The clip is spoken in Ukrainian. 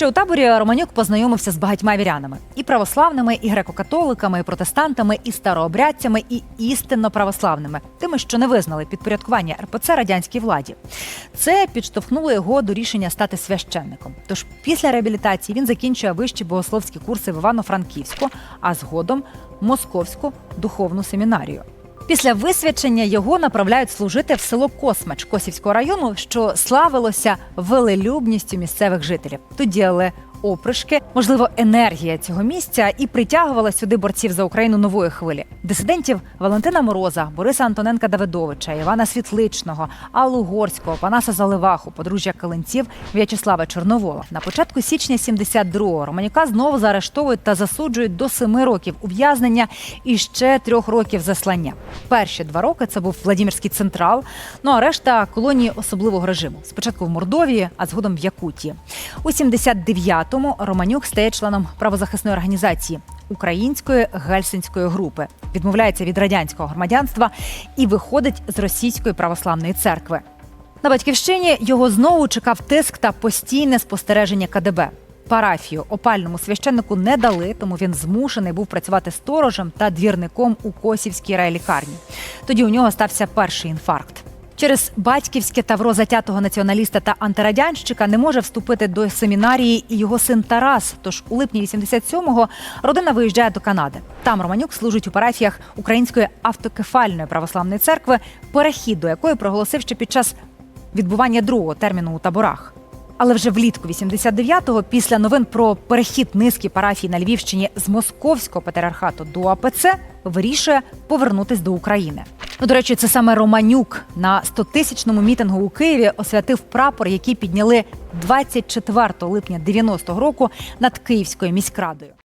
Ще у таборі Романюк познайомився з багатьма вірянами і православними, і греко-католиками, і протестантами, і старообрядцями, і істинно православними, тими, що не визнали підпорядкування РПЦ радянській владі. Це підштовхнуло його до рішення стати священником. Тож після реабілітації він закінчує вищі богословські курси в Івано-Франківську, а згодом Московську духовну семінарію. Після висвячення його направляють служити в село Космач Косівського району, що славилося велелюбністю місцевих жителів. Тоді діяли опришки, можливо, енергія цього місця і притягувала сюди борців за Україну нової хвилі. Дисидентів Валентина Мороза, Бориса Антоненка Давидовича, Івана Світличного, Аллу Горського, Панаса Заливаху, подружжя Калинців, В'ячеслава Чорновола. На початку січня 72-го Романюка знову заарештовують та засуджують до семи років ув'язнення і ще трьох років заслання. Перші два роки це був Владимирський централ, ну а решта колонії особливого режиму. Спочатку в Мордовії, а згодом в Якутії. У 79-му Романюк стає членом правозахисної організації Української гельсинської групи, відмовляється від радянського громадянства і виходить з російської православної церкви. На батьківщині його знову чекав тиск та постійне спостереження КДБ. Парафію опальному священнику не дали, тому він змушений був працювати сторожем та двірником у Косівській райлікарні. Тоді у нього стався перший інфаркт. Через батьківське тавро затятого націоналіста та антирадянщика не може вступити до семінарії і його син Тарас. Тож у липні 87-го родина виїжджає до Канади. Там Романюк служить у парафіях Української автокефальної православної церкви, перехід до якої проголосив ще під час відбування другого терміну у таборах. Але вже влітку 89-го, після новин про перехід низки парафій на Львівщині з московського патріархату до АПЦ, вирішує повернутись до України. Ну, до речі, це саме Романюк на 100-тисячному мітингу у Києві освятив прапор, який підняли 24 липня 90-го року над Київською міськрадою.